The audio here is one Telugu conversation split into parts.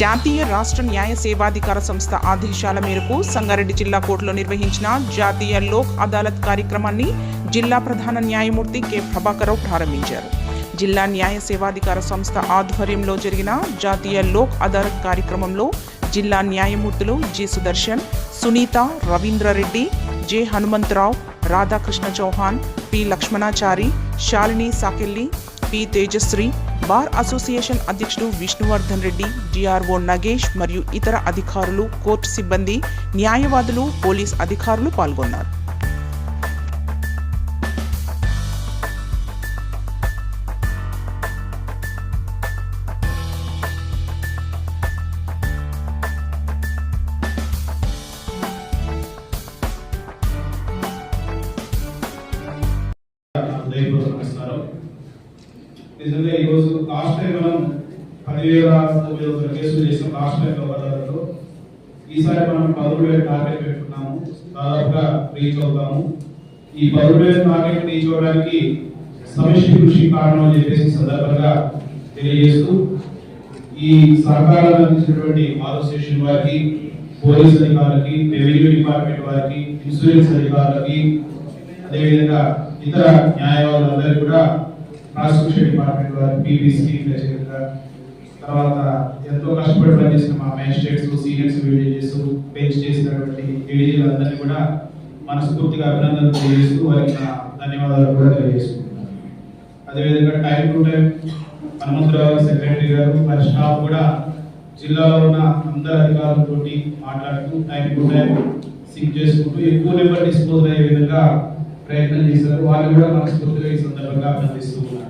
జాతీయ రాష్ట్ర న్యాయ సేవాధికార సంస్థ ఆదేశాల మేరకు సంగారెడ్డి జిల్లా కోర్టులో నిర్వహించిన జాతీయ లోక్ అదాలత్ కార్యక్రమాన్ని జిల్లా ప్రధాన న్యాయమూర్తి కె. ప్రభాకరరావు ప్రారంభించారు. జిల్లా న్యాయ సేవాధికార సంస్థ ఆధ్వర్యంలో జరిగిన జాతీయ లోక్ అదాలత్ కార్యక్రమంలో జిల్లా న్యాయమూర్తులు G. Sudarshan Sunitha Ravindra Reddy J. Hanumantha Rao Radhakrishna Chauhan P. Lakshmanachari Shalini Sakelli P. Tejashree bar association అధ్యక్షుడు విష్ణువర్ధన్ రెడ్డి డిఆర్ఓ నగేష్ మరియు ఇతర అధికారులు కోర్టు సిబ్బంది న్యాయవాదులు పోలీస్ అధికారులు పాల్గొన్నారు. నమస్కారం నిజంగా ఈరోజు లాస్ట్ టైం మనం పదివేల తొమ్మిది వందల కేసులు చేసిన లాస్ట్ టైం ఈసారి మనం పదమూడు వేల టార్గెట్ పెట్టుకున్నాము. దాదాపుగా రీచ్ అవుతాము. ఈ పదమూడు వేల టార్గెట్ రీచ్ అవ్వడానికి సమిష్టి కృషి కారణం అని చెప్పేసి సందర్భంగా తెలియజేస్తూ ఈ సహకారాలు అందించినటువంటి అసోసియేషన్ వారికి పోలీస్ అధికారులకి రెవెన్యూ డిపార్ట్మెంట్ వారికి ఇన్సూరెన్స్ అధికారులకి అదేవిధంగా ఇతర న్యాయవాదులందరికీ కూడా ప్రాసిక్యూషన్ డిపార్ట్మెంట్ వారి పీబీసీ తర్వాత ఎంతో కష్టపడి పనిచేసిన మా మ్యాజిస్ట్రేట్స్ సీనియర్స్ జడ్జెస్ బెంచ్ చేసినటువంటి ఏడీలందరినీ కూడా మనస్ఫూర్తిగా అభినందనలు తెలియజేస్తూ వారికి నా ధన్యవాదాలు కూడా తెలియజేసుకుంటున్నాను. అదేవిధంగా time to time Hanumantha Rao secretary garu మరి స్టాఫ్ కూడా జిల్లాలో ఉన్న అందరి అధికారులతోటి మాట్లాడుతూ టైం టు టైం సింక్ చేసుకుంటూ ఎక్కువ నెంబర్ డిస్పోజ్ అయ్యే విధంగా ప్రయత్నం చేశారు వాళ్ళు కూడా మనస్ఫూర్తిగా ఈ సందర్భంగా అభినందిస్తూ ఉన్నారు.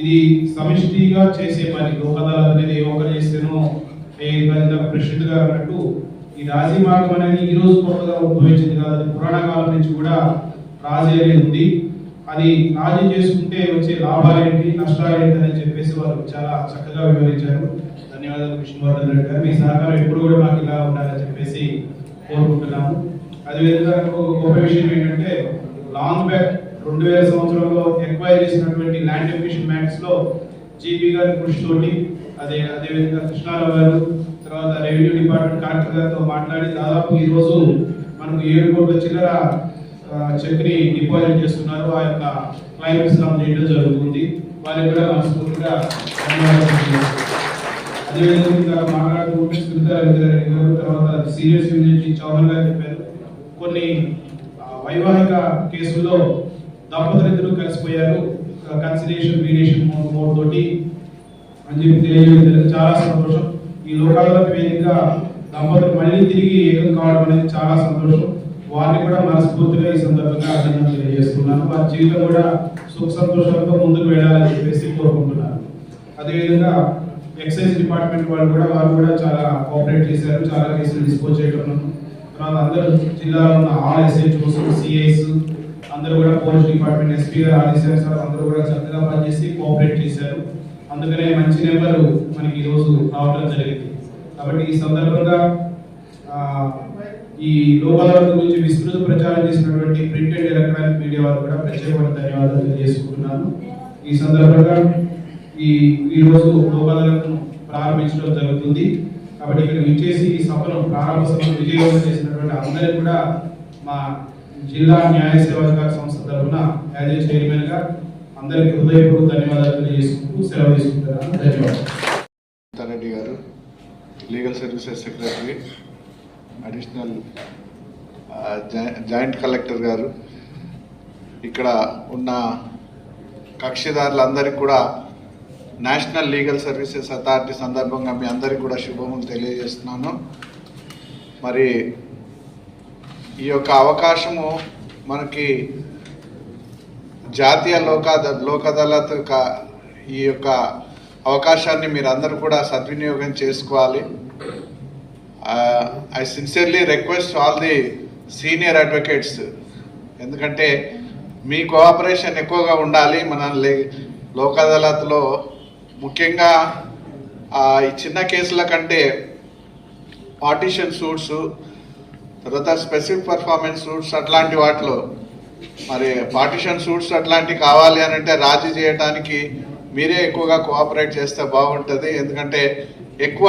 ఇది సమిష్టిగా చేసే పని లోక్ అనేది ఏ ఒక్కరు చేస్తేనో ఏ విధంగా ప్రసిద్ధిగా అన్నట్టు ఈ రాజీ మార్గం అనేది ఈ రోజు కొత్తగా ఉద్భవించింది కాదు. అది పురాణ కాలం నుంచి కూడా రాజీ అనేది ఉంది. అది రాజీ చేసుకుంటే వచ్చే లాభాలు ఏంటి నష్టాలు ఏంటి అని చెప్పేసి వారు చాలా చక్కగా వివరించారు. ధన్యవాదాలు విష్ణువర్ధన్ రెడ్డి గారు. మీ సహకారం ఎప్పుడు కూడా మాకు ఇలా ఉండాలని చెప్పేసి కోరుకుంటున్నాము. అదేవిధంగా ఇంకొక గొప్ప విషయం ఏంటంటే లాంగ్ బ్యాక్ రెండు వేల సంవత్సరంలో ఎక్వైర్ చేసినటువంటి ల్యాండ్ ఎఫిషన్ మ్యాక్స్లో జీపీ గారి కృషితోటి అదే అదేవిధంగా కృష్ణారావు గారు తర్వాత రెవెన్యూ డిపార్ట్మెంట్ కలెక్టర్ గారితో మాట్లాడి దాదాపు ఈ రోజు మనకు ఏడు కోట్ల చిల్లర చెక్ని డిపాజిట్ చేస్తున్నారు. ఆ యొక్క క్లైమ్స్ చేయడం జరుగుతుంది. వారికి కూడా మనస్ఫూర్తిగా ధన్యవాదాలు అదేవిధంగా మాట్లాడుకుంటే గారు తర్వాత సీరియస్ యూనిట్ చౌహాన్ గారు చెప్పారు. కొన్ని వైవాహిక కేసుల్లో దంపతులిద్దరూ కలిసిపోయారు. కన్సిలేషన్ మీడియేషన్ మోడ్ తోటి అని చెప్పి తెలియజేయడం చాలా సంతోషం. ఈ లోకాదాలత వేదికగా దంపతులు మళ్ళీ తిరిగి ఏకం కావడం అనేది చాలా సంతోషం. వారిని కూడా మనస్ఫూర్తిగా ఈ సందర్భంగా అభినందనలు తెలియజేస్తున్నాను. వారి జీవితం కూడా సుఖ సంతోషాలతో ముందుకు వెళ్ళాలని చెప్పేసి కోరుకుంటున్నాను. అదేవిధంగా ఎక్సైజ్ డిపార్ట్మెంట్ వాళ్ళు కూడా వారు కూడా చాలా కోఆపరేట్ చేశారు. చాలా కేసులు డిస్పోజ్ చేయడం తర్వాత అందరూ జిల్లాలో ఉన్న ఆల్ ఎస్హెచ్ఓస్ సిఐస్ అందరూ కూడా పోలీస్ డిపార్ట్మెంట్ ఎస్పీ గారు ఆదేశారు సార్ అందరూ కూడా చక్కగా పనిచేసి కోఆపరేట్ చేశారు. అందుకనే మంచి నెంబర్ మనకి ఈ రోజు రావడం జరిగింది. కాబట్టి ఈ సందర్భంగా ఈ లోకాదాలత గురించి విస్తృత ప్రచారం చేసినటువంటి ప్రింట్ అండ్ ఎలక్ట్రానిక్ మీడియా వారు కూడా ప్రత్యేకమైన ధన్యవాదాలు తెలియజేసుకుంటున్నాను. ఈ సందర్భంగా ఈ ఈరోజు రోజు ప్రారంభించడం జరుగుతుంది. కాబట్టి ఇక్కడ విచ్చేసి ఈ సభను ప్రారంభ సభను విజయవంతం చేసినటువంటి అందరికీ కూడా మా జిల్లా న్యాయ సేవాధికార సంస్థ తరఫున యాజ్ ఏ చైర్మన్గా అందరికీ హృదయపూర్వక ధన్యవాదాలు తెలియజేసుకుంటూ సెలవు తీసుకుంటున్నాను. ధన్యవాదాలు. Reddy garu legal services secretary additional joint collector garu ఇక్కడ ఉన్న కక్షిదారులందరికీ కూడా నేషనల్ లీగల్ సర్వీసెస్ అథారిటీ సందర్భంగా మీ అందరికీ కూడా శుభములు తెలియజేస్తున్నాను. మరి ఈ యొక్క అవకాశము మనకి జాతీయ లోకాద లోకదళత ఈ యొక్క అవకాశాన్ని మీరందరూ కూడా సద్వినియోగం చేసుకోవాలి. I sincerely request all the senior advocates ఎందుకంటే మీ కోఆపరేషన్ ఎక్కువగా ఉండాలి. మన లోకదళతలో ముఖ్యంగా ఆ, ఈ చిన్న కేసుల కంటే పార్టీషన్ సూట్స్ తర్వాత స్పెసిఫిక్ పర్ఫార్మెన్స్ సూట్స్ అట్లాంటి వాటిలో మరి పార్టీషన్ సూట్స్ అట్లాంటివి కావాలి అని అంటే రాజీ చేయడానికి మీరే ఎక్కువగా కోఆపరేట్ చేస్తే బాగుంటుంది. ఎందుకంటే ఎక్కువ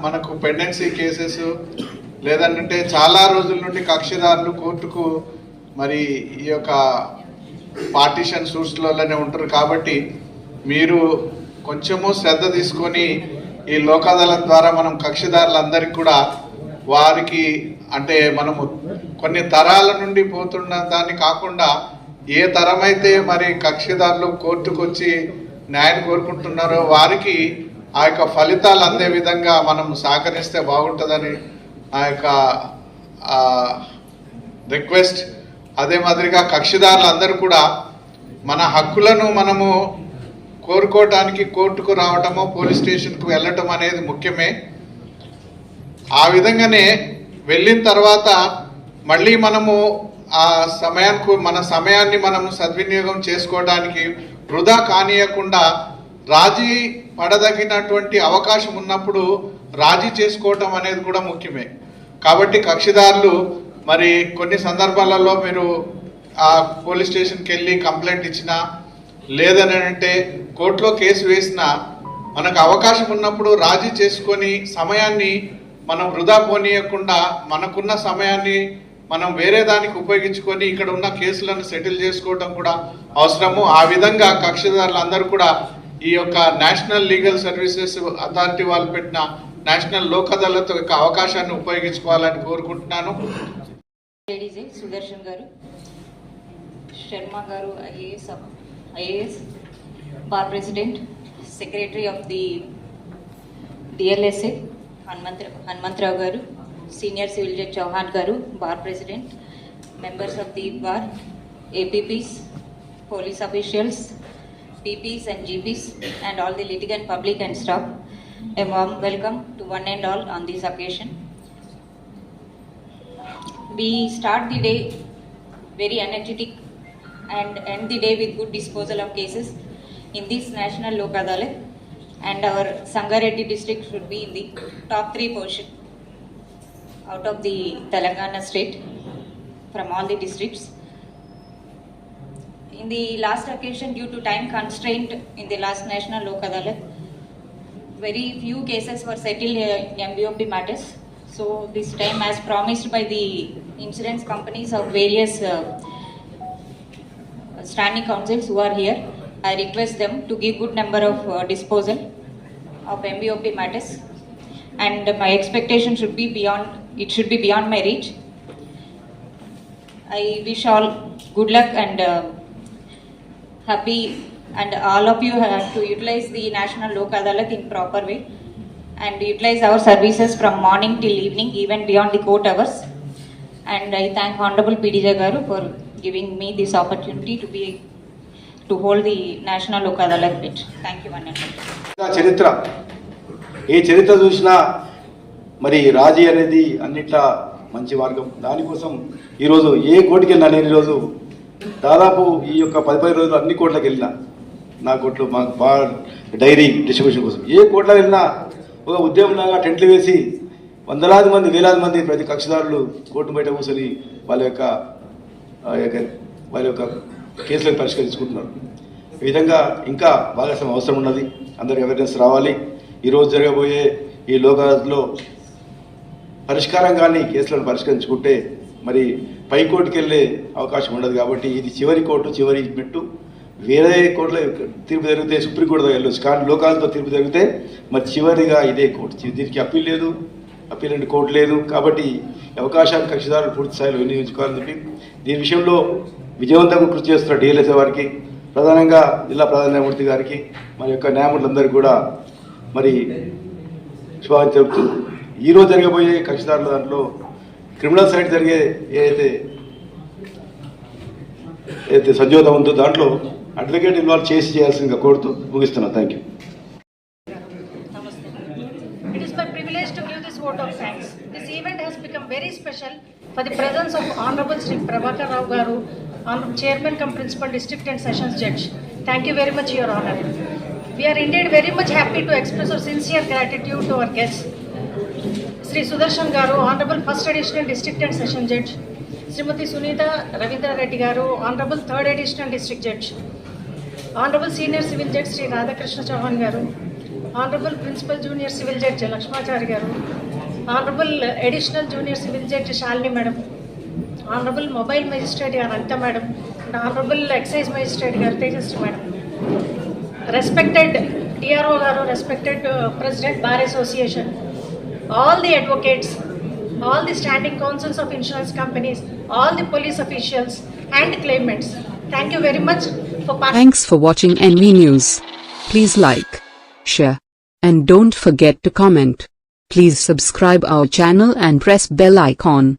మనకు పెండెన్సీ కేసెస్ లేదంటే చాలా రోజుల నుండి కక్షిదారులు కోర్టుకు మరి ఈ యొక్క పార్టీషన్ సూట్స్లోనే ఉంటారు. కాబట్టి మీరు కొంచెము శ్రద్ధ తీసుకొని ఈ లోక్ ద్వారా మనం కక్షిదారులందరికీ కూడా వారికి అంటే మనము కొన్ని తరాల నుండి పోతున్న దాన్ని కాకుండా ఏ తరమైతే మరి కక్షిదారులు కోర్టుకు వచ్చి న్యాయం కోరుకుంటున్నారో వారికి ఆ యొక్క ఫలితాలు అందే విధంగా మనం సహకరిస్తే బాగుంటుందని ఆ యొక్క రిక్వెస్ట్ అదే మాదిరిగా కక్షిదారులందరూ కూడా మన హక్కులను మనము కోరుకోవటానికి కోర్టుకు రావటము పోలీస్ స్టేషన్కు వెళ్ళటం అనేది ముఖ్యమే. ఆ విధంగానే వెళ్ళిన తర్వాత మళ్ళీ మనము ఆ సమయానికి మన సమయాన్ని మనము సద్వినియోగం చేసుకోవడానికి వృధా కానియకుండా రాజీ పడదగినటువంటి అవకాశం ఉన్నప్పుడు రాజీ చేసుకోవటం అనేది కూడా ముఖ్యమే. కాబట్టి కక్షిదారులు మరి కొన్ని సందర్భాలలో మీరు ఆ పోలీస్ స్టేషన్కి వెళ్ళి కంప్లైంట్ ఇచ్చినా లేదని అంటే కోర్టులో కేసు వేసినా మనకు అవకాశం ఉన్నప్పుడు రాజీ చేసుకొని సమయాన్ని మనం వృధా పోనీయకుండా మనకున్న సమయాన్ని మనం వేరే దానికి ఉపయోగించుకొని ఇక్కడ ఉన్న కేసులను సెటిల్ చేసుకోవడం కూడా అవసరము. ఆ విధంగా కక్షిదారులందరూ కూడా ఈ యొక్క నేషనల్ లీగల్ సర్వీసెస్ అథారిటీ వాళ్ళు పెట్టిన నేషనల్ లోక్ అదాలత్ యొక్క అవకాశాన్ని ఉపయోగించుకోవాలని కోరుకుంటున్నాను. Sudarshan garu Sharma garu IAS IAS, Bar President, Secretary of the DLSA, Hanmantrao Garu, Senior Civil Judge Chauhan Garu, Bar President, members of the Bar, APPs, police officials, PPs and GPs, and all the litigant public and staff. A warm welcome to one and all on this occasion. We start the day very energetic and end the day with good disposal of cases in this national Lok and our Sangareddy district should be in the top three position out of the Telangana state from all the districts. In the last occasion, due to time constraint in the last national Lok very few cases were settled in MBOP matters. So this time, as promised by the insurance companies of various uh, standing councils who are here, I request them to give good number of uh, disposal of MBOP matters. And my expectation should be beyond, it should be beyond my reach. I wish all good luck and uh, happy and all of you have to utilize the National Lok Adalat in proper way and utilize our services from morning till evening even beyond the court hours. And I thank Honorable PDJ Garu for giving me this opportunity to be to hold the National lokadala bit. Thank you one and all. చరిత్ర ఏ చరిత్ర చూసినా మరి రాజీ అనేది అన్నిట్లా మంచి మార్గం దానికోసం ఈరోజు ఏ కోటికి వెళ్ళినా నేను ఈరోజు దాదాపు ఈ యొక్క పది పది రోజులు అన్ని కోట్లకు వెళ్ళినా నా కోట్లు మా బా డైరీ డిస్ట్రిబ్యూషన్ కోసం ఏ కోట్ల వెళ్ళినా ఒక ఉద్యమంలాగా టెంట్లు వేసి వందలాది మంది వేలాది మంది ప్రతి కక్షదారులు కోర్టు బయట కూర్చొని వాళ్ళ యొక్క యొక్క వారి యొక్క కేసులను పరిష్కరించుకుంటున్నారు. ఈ విధంగా ఇంకా భాగస్వామ్యం అవసరం ఉన్నది. అందరికి అవేర్నెస్ రావాలి. ఈరోజు జరగబోయే ఈ లోకాలో పరిష్కారం కానీ కేసులను పరిష్కరించుకుంటే మరి పై కోర్టుకి వెళ్ళే అవకాశం ఉండదు కాబట్టి ఇది చివరి కోర్టు చివరి మెట్టు. వేరే కోర్టులో తీర్పు జరిగితే సుప్రీంకోర్టులో వెళ్ళొచ్చు. కానీ లోకాలతో తీర్పు జరిగితే మరి చివరిగా ఇదే కోర్టు. దీనికి అప్పీల్ లేదు. అప్పీల్ కోర్టు లేదు. కాబట్టి అవకాశాన్ని కక్షిదారులు పూర్తి స్థాయిలో వినియోగించుకోవాలని చెప్పి దీని విషయంలో విజయవంతంగా కృషి చేస్తున్న డిఎల్ఎస్ఏ వారికి ప్రధానంగా జిల్లా ప్రధాన న్యాయమూర్తి గారికి మరి యొక్క న్యాయమూర్తులందరికీ కూడా మరి శుభాకాంక్షలు చెబుతూ ఈరోజు జరగబోయే కక్షిదారుల దాంట్లో క్రిమినల్ సైడ్ జరిగే ఏదైతే ఏదైతే సంజోదం ఉందో దాంట్లో అడ్వకేట్ ఇన్వాల్వ్ చేసి చేయాల్సిందిగా కోరుతూ ముగిస్తున్నాను. Thank you It is my privilege to give this vote of thanks. This event has become very special for the presence of honourable Shri Prabhakar Rao garu chairman cum principal district and sessions judge thank you very much your honour we are indeed very much happy to express our sincere gratitude to our guest Shri Sudarshan garu honourable first additional district and session judge Shrimati Sunitha Ravindra Reddy garu honourable third additional district judge honourable senior civil judge Shri Radhakrishna Chauhan garu honourable principal junior civil judge Lakshmachari garu honourable additional junior civil judge Shalini madam Honorable Mobile Magistrate Ananta Madam Honorable Exercise Magistrate Gartejasri Madam. Respected DRO Garu, respected uh, President Bar Association, all the advocates, all the standing councils of insurance companies, all the police officials and claimants, thank you very much for part- Thanks for watching NV News. Please like, share, and don't forget to comment. Please subscribe our channel and press bell icon.